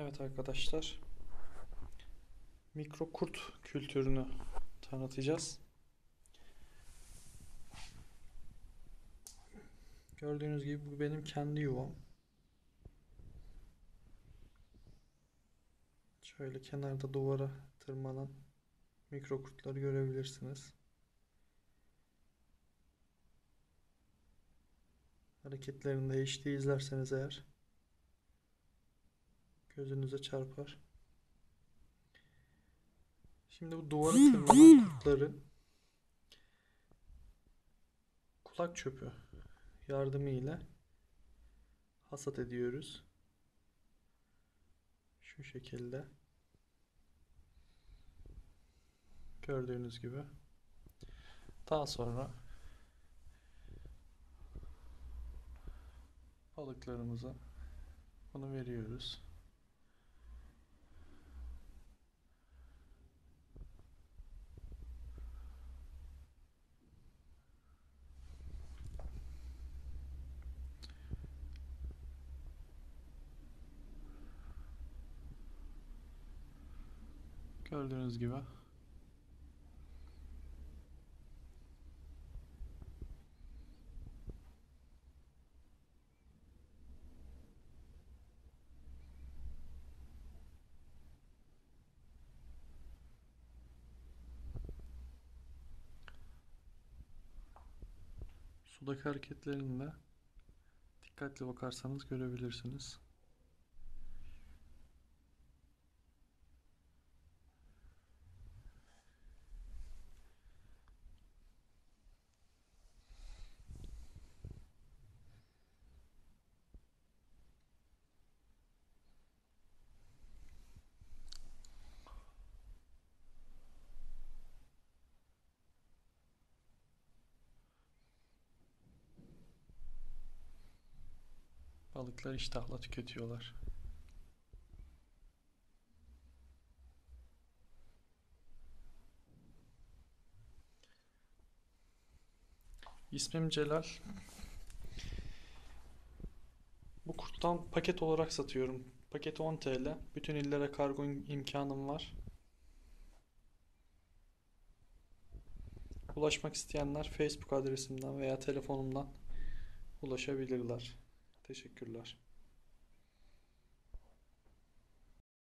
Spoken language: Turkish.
Evet arkadaşlar. Mikro kurt kültürünü tanıtacağız. Gördüğünüz gibi bu benim kendi yuvam. Şöyle kenarda duvara tırmanan mikro kurtları görebilirsiniz. Hareketlerini değiştiği izlerseniz eğer gözünüze çarpar. Şimdi bu duvara tırmanan kurtları kulak çöpü yardımıyla hasat ediyoruz. Şu şekilde. Gördüğünüz gibi. Daha sonra balıklarımıza bunu veriyoruz. Gördüğünüz gibi. Sudaki hareketlerini de dikkatli bakarsanız görebilirsiniz. Balıklar iştahla tüketiyorlar. İsmim Celal. Bu kurttan paket olarak satıyorum. Paketi 10 TL. Bütün illere kargo im- imkanım var. Ulaşmak isteyenler Facebook adresimden veya telefonumdan ulaşabilirler. Teşekkürler.